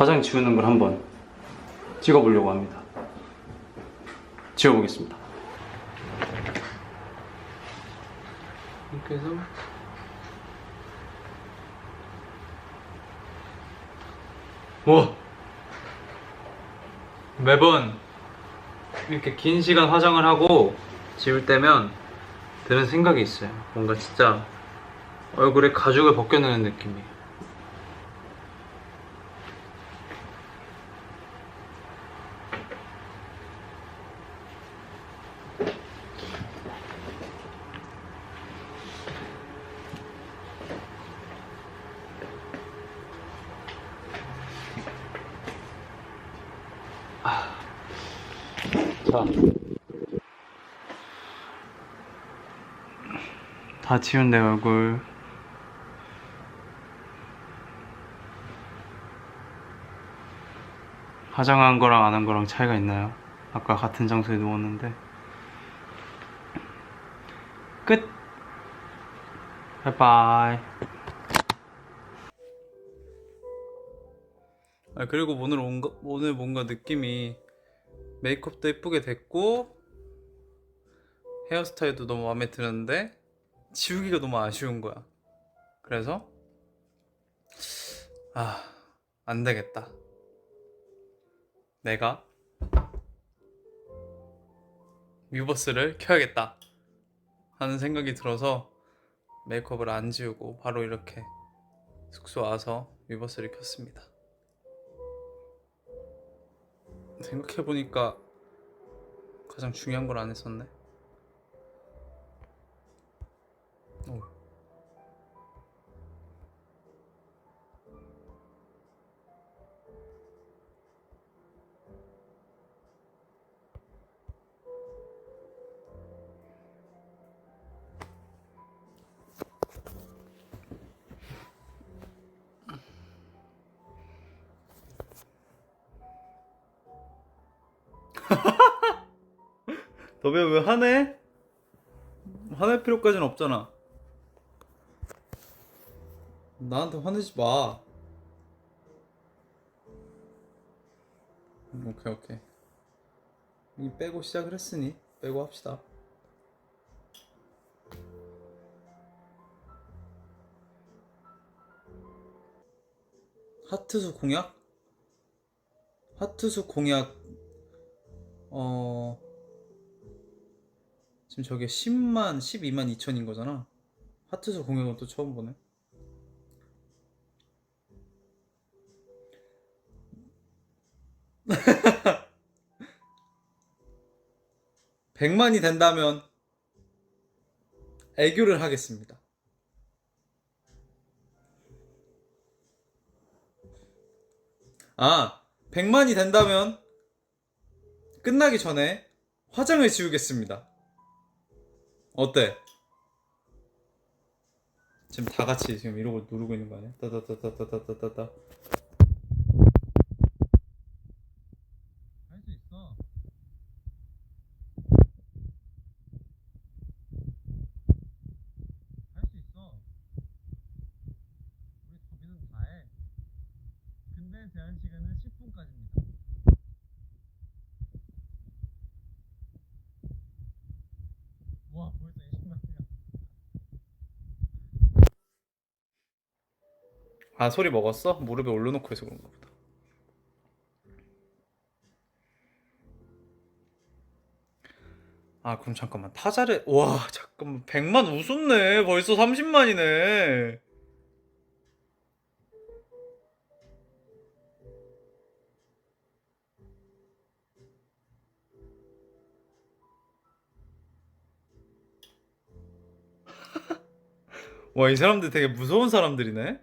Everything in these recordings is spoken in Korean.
화장 지우는 걸 한번 찍어보려고 합니다. 지워보겠습니다. 이렇게 해서 와 매번 이렇게 긴 시간 화장을 하고 지울 때면 드는 생각이 있어요. 뭔가 진짜 얼굴에 가죽을 벗겨내는 느낌이에요. 자. 다 지운 내 얼굴. 화장한 거랑 안 한 거랑 차이가 있나요? 아까 같은 장소에 누웠는데. 끝! 바이바이. 아, 그리고 오늘 뭔가, 오늘 뭔가 느낌이 메이크업도 예쁘게 됐고 헤어스타일도 너무 마음에 드는데 지우기가 너무 아쉬운 거야. 그래서 아, 안 되겠다. 내가 뮤버스를 켜야겠다 하는 생각이 들어서 메이크업을 안 지우고 바로 이렇게 숙소 와서 뮤버스를 켰습니다. 생각해보니까 가장 중요한 걸 안 했었네. 오. 너왜 왜 화내? 화낼 필요까지는 없잖아. 나한테 화내지 마. 음, 오케이 오케이. 이 빼고 시작을 했으니 빼고 합시다. 하트수 공약? 하트수 공약 어 지금 저게 10만, 12만 2천인 거잖아. 하트수 공약은 또 처음 보네. 백만이 된다면 애교를 하겠습니다. 아, 100만이 된다면 끝나기 전에 화장을 지우겠습니다. 어때? 지금 다 같이 지금 이러고 누르고 있는 거 아니야? 따다다다다다다다. 할수 있어. 할 수 있어. 우리 도비는 다 해. 근데 제한 시간은 10분까지입니다. 와 벌써 20만이야. 아 소리 먹었어? 무릎에 올려놓고 해서 그런가 보다. 아 그럼 잠깐만. 타자를 와 잠깐만. 100만 웃었네. 벌써 30만이네. 와 이 사람들 되게 무서운 사람들이네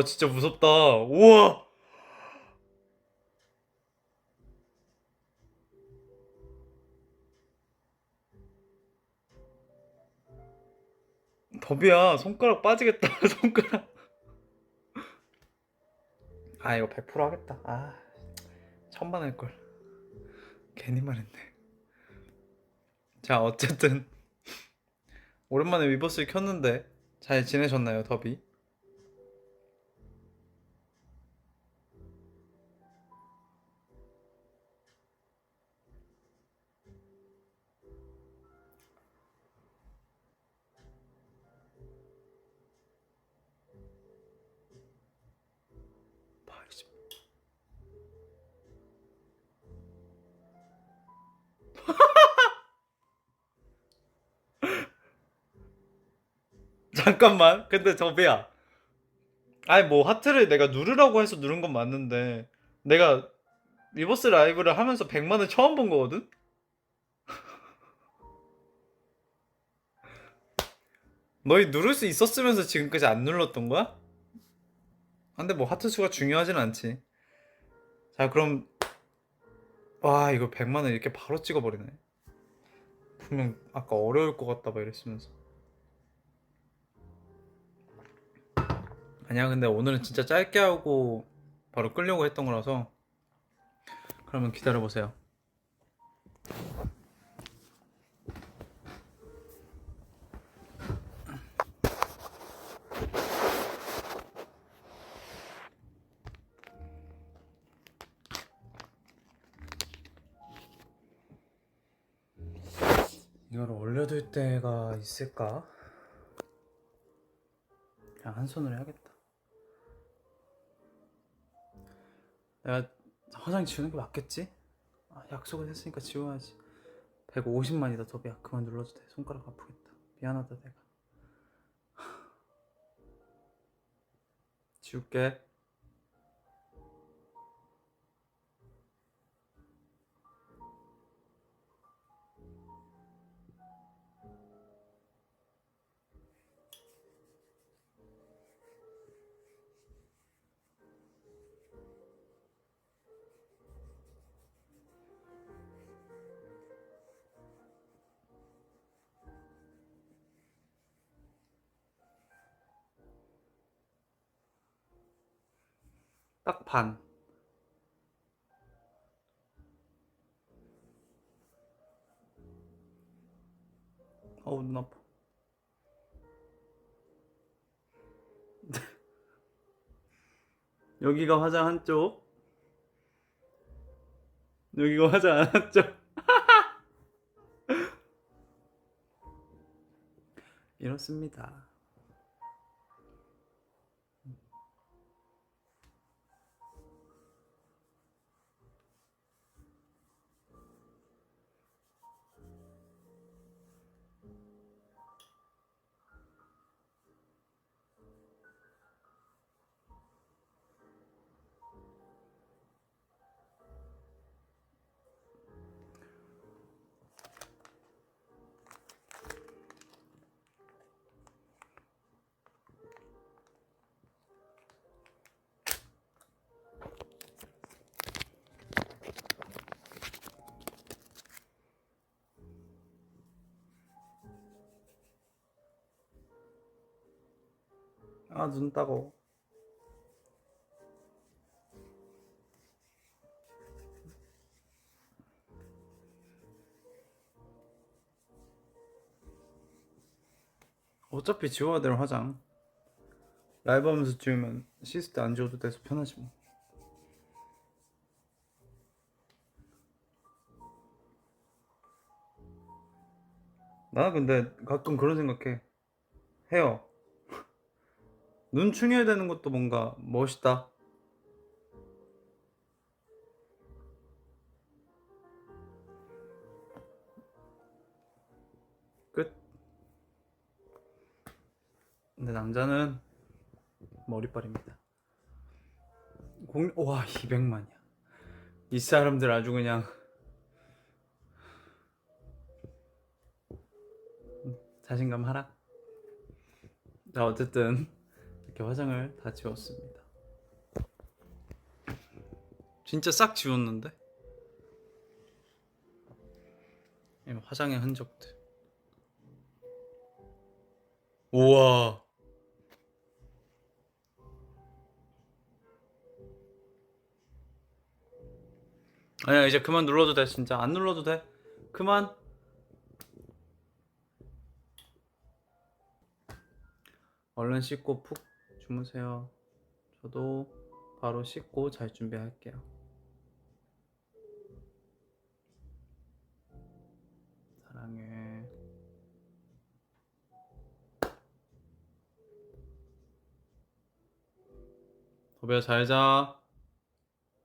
와 진짜 무섭다. 우와! 더비야 손가락 빠지겠다 손가락. 아 이거 100% 하겠다. 아 천만 할걸. 괜히 말했네. 자 어쨌든. 오랜만에 위버스를 켰는데 잘 지내셨나요 더비? 잠깐만. 근데 저비야. 아니 뭐 하트를 내가 누르라고 해서 누른 건 맞는데 내가 리버스 라이브를 하면서 100만을 처음 본 거거든? 너희 누를 수 있었으면서 지금까지 안 눌렀던 거야? 아, 근데 뭐 하트 수가 중요하진 않지. 자 그럼 와 이거 100만을 이렇게 바로 찍어버리네. 분명 아까 어려울 것 같다 막 이랬으면서. 아니야 근데 오늘은 진짜 짧게 하고 바로 끌려고 했던 거라서 그러면 기다려 보세요 이걸 올려둘 때가 있을까? 그냥 한 손으로 해야겠다 내가 화장 지우는 게 맞겠지? 아, 약속을 했으니까 지워야지. 150만이다 더비야. 그만 눌러도 돼. 손가락 아프겠다. 미안하다 내가. 지울게 딱 반. 어우 눈 아파. 여기가 화장 한쪽. 여기가 화장 안 한쪽. 이렇습니다. 아, 눈 따가워. 어차피 지워야 될 화장. 라이브 하면서 지우면 때안 지워도 돼서 편하지 뭐. 나 근데 가끔 그런 생각해. 해요. 눈 충혈 되는 것도 뭔가 멋있다. 끝. 근데 남자는 머리빨입니다. 공, 와, 200만이야. 이 사람들 아주 그냥. 자신감 하락. 자, 어쨌든. 이렇게 화장을 다 지웠습니다. 진짜 싹 지웠는데? 화장의 흔적들. 우와. 아니야 이제 그만 눌러도 돼 진짜 안 눌러도 돼 그만 얼른 씻고 푹 주무세요. 저도 바로 씻고 잘 준비할게요. 사랑해. 도배야 잘 자.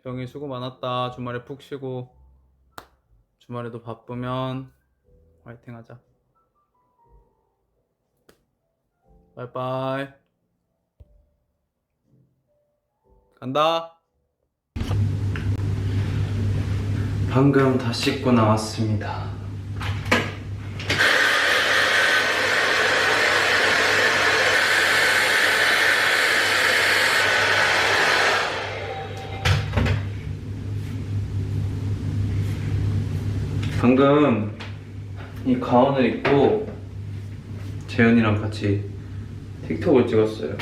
병이 수고 많았다. 주말에 푹 쉬고. 주말에도 바쁘면 화이팅 하자. 바이바이. 간다. 방금 다 씻고 나왔습니다. 방금 이 가운을 입고 재현이랑 같이 틱톡을 찍었어요.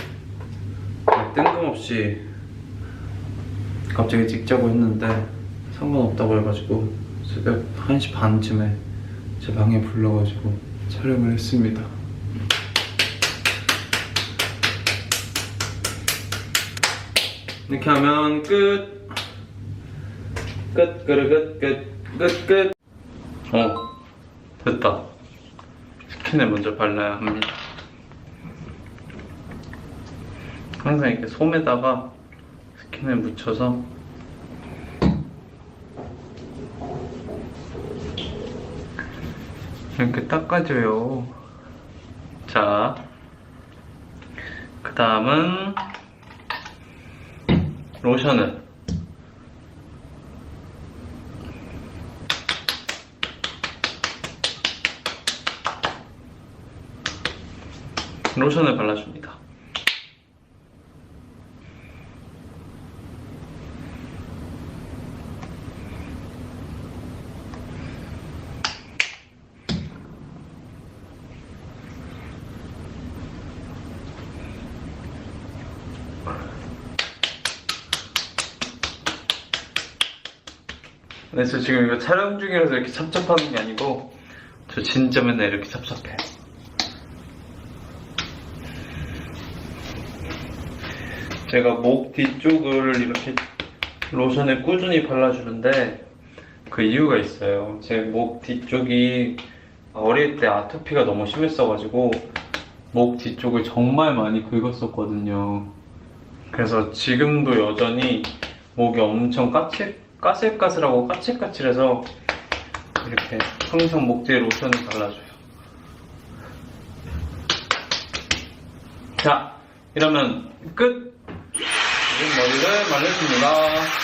뜬금없이 갑자기 찍자고 했는데 상관없다고 해가지고 새벽 1시 반쯤에 제 방에 불러가지고 촬영을 했습니다. 이렇게 하면 끝. 끝, 끝, 끝, 끝, 끝, 끝. 어, 됐다. 스킨을 먼저 발라야 합니다. 항상 이렇게 솜에다가 스킨을 묻혀서 이렇게 닦아줘요. 자, 그 다음은 로션을 로션을 발라줍니다. 네, 저 지금 이거 촬영 중이라서 이렇게 찹찹하는 게 아니고 저 진짜 맨날 이렇게 찹찹해요. 제가 목 뒤쪽을 이렇게 로션을 꾸준히 발라주는데 그 이유가 있어요. 제 목 뒤쪽이 어릴 때 아토피가 너무 심했어가지고 목 뒤쪽을 정말 많이 긁었었거든요. 그래서 지금도 여전히 목이 엄청 까칠, 까슬까슬하고 까칠까칠해서 이렇게 항상 목 뒤에 로션을 발라줘요. 자, 이러면 끝! 지금 머리를 말려줍니다.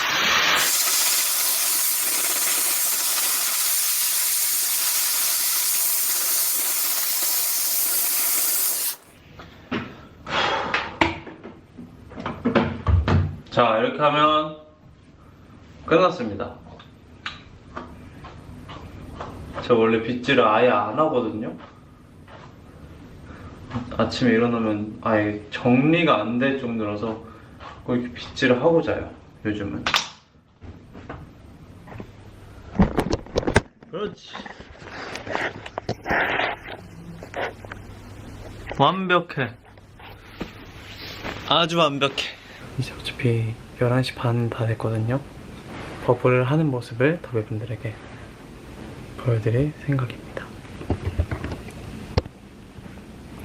자, 이렇게 하면 끝났습니다. 저 원래 빗질을 아예 안 하거든요. 아침에 일어나면 아예 정리가 안 될 정도라서 꼭 이렇게 빗질을 하고 자요. 요즘은. 그렇지. 완벽해. 아주 완벽해. 이제 어차피 11시 반 다 됐거든요. 버블을 하는 모습을 더비분들에게 보여드릴 생각입니다.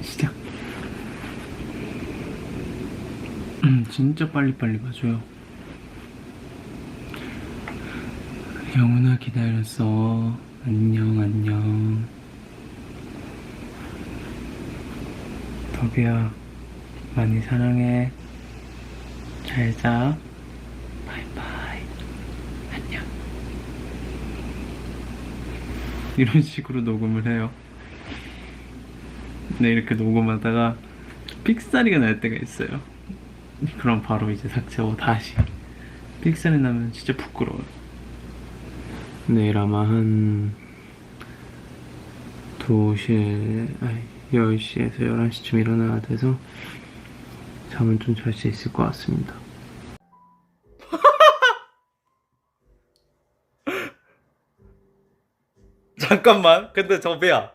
시작. 음, 진짜 빨리빨리 봐줘요. 영훈아 기다렸어. 안녕, 안녕. 더비야, 많이 사랑해. 잘 자. 바이바이. 안녕. 이런 식으로 녹음을 해요. 네, 이렇게 녹음하다가 삑사리가 날 때가 있어요. 그럼 바로 이제 삭제하고 다시. 삑사리 나면 진짜 부끄러워요. 내일 아마 한 2시, 아니, 10시에서 11시쯤 일어나야 돼서 잠은 좀 잘 수 있을 것 같습니다. 잠깐만. 근데 저 배야.